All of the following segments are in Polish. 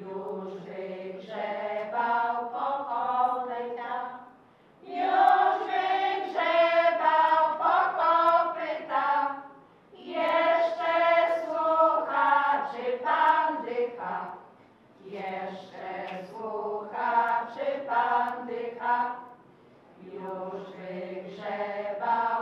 Już wygrzebał po kopyta, już wygrzebał po kopyta. Jeszcze słucha, czy pan dycha, jeszcze słucha, czy pan dycha. Już wygrzebał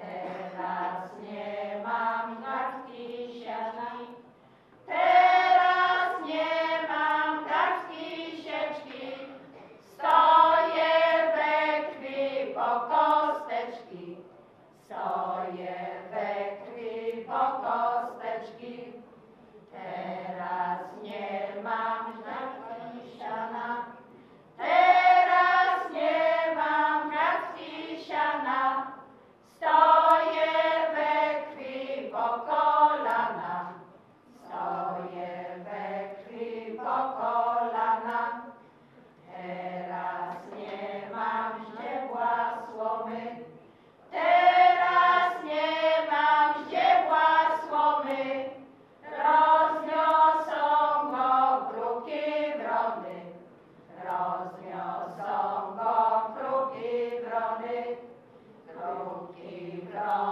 Teraz nie mam kartki siatki, teraz nie mam kartki sieczki, stoję we krwi po kosteczki, stoję we krwi po kosteczki. Pro, King, Pro.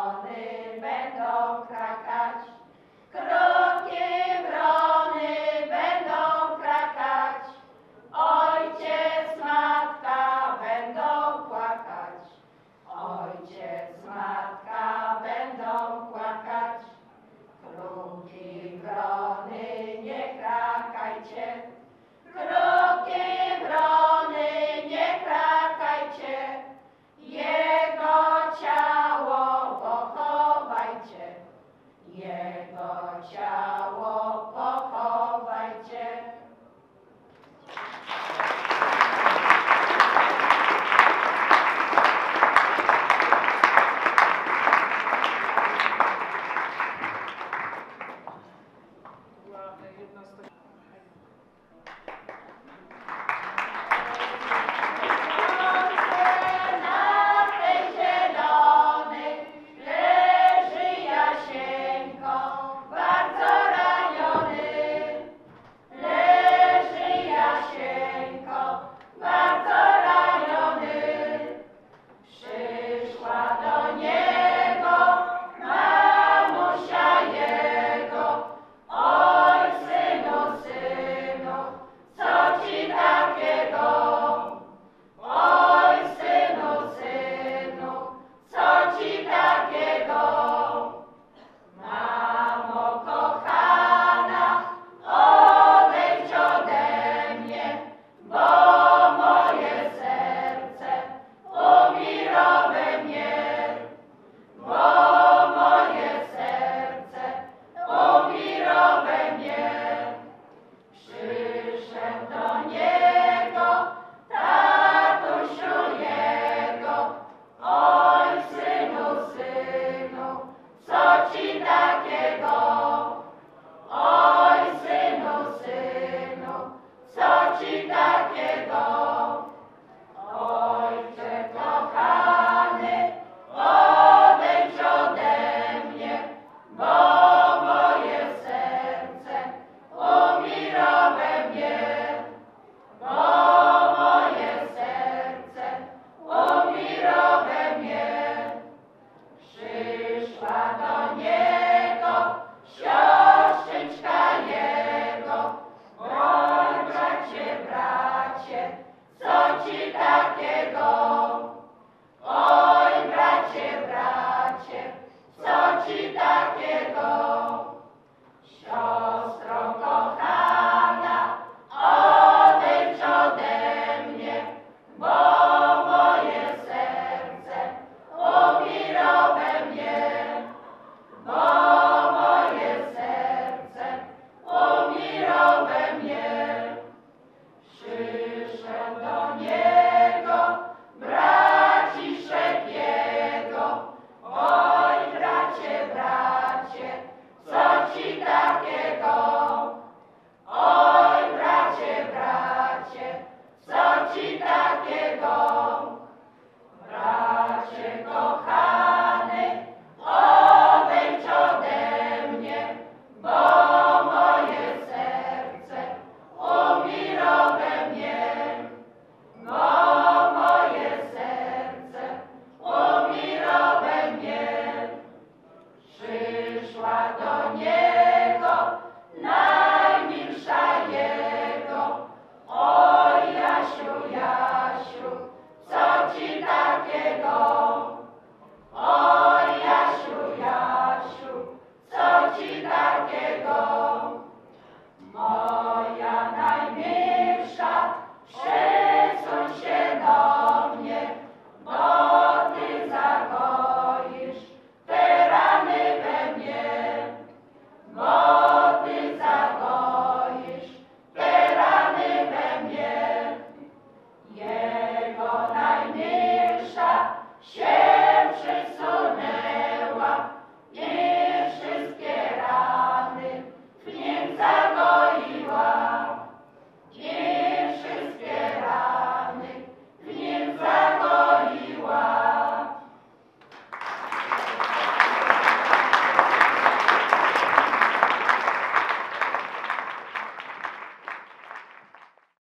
Gracias.